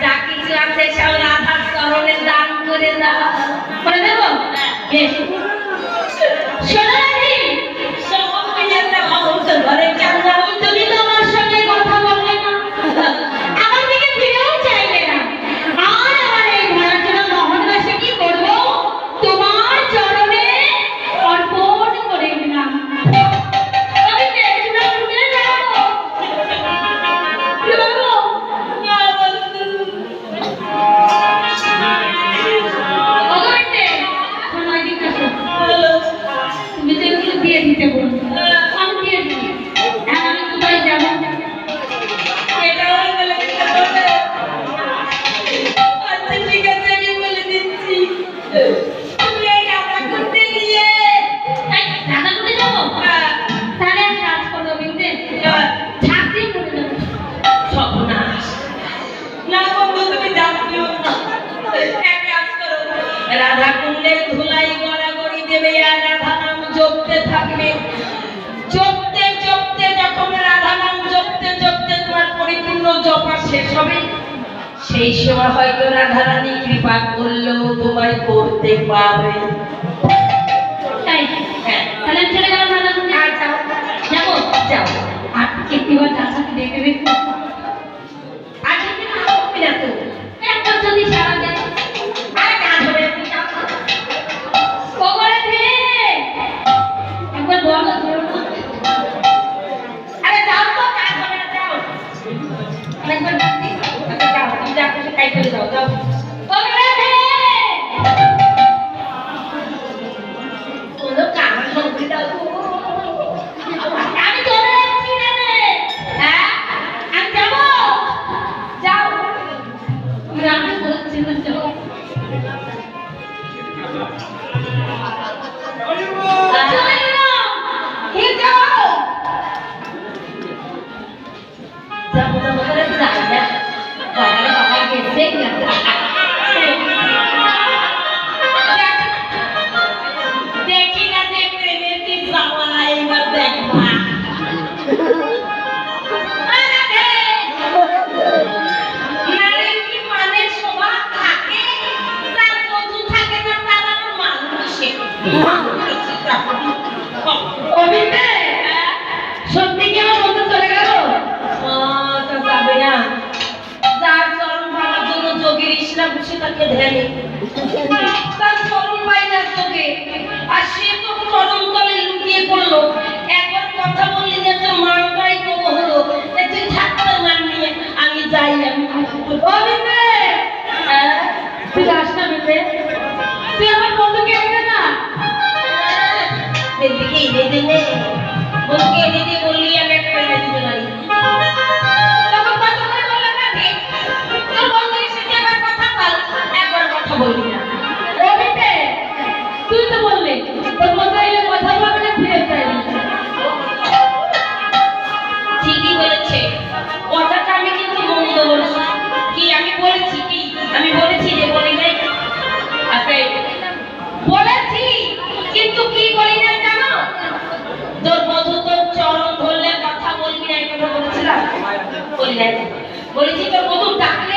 যা কিছু আছে সব রাধার চরণে দান করে দাও। করে দেবো? হ্যাঁ। বেশ। ತೆಗೆದುಕೊಂಡು জপতে থাকবে। জপতে জপতে যখন রাধা নাম জপতে জপতে তোমার পরিপূর্ণ জপা শেষ হবে। সেই সময় হয়তো রাধা রানী কৃপা করলেও তোমায় করতে পারবে হ্যাঁ, তাহলে চলে গেলাম যাব যাও আপনি কি দেখবে হ্যাঁ? সত্যি কি আমার বন্ধু চলে গেল? তা যাবে না। যার চরম ভাঙার ইসলাম বসে তাকে ধ্যানে ঠিকই বলেছে কথাটা আমি কিন্তু মন্দ কি আমি বলেছি কি আমি বলেছি যে বলি নাই বলেছি কিন্তু কি বলে বললেন বলেছি তোর কত টাকা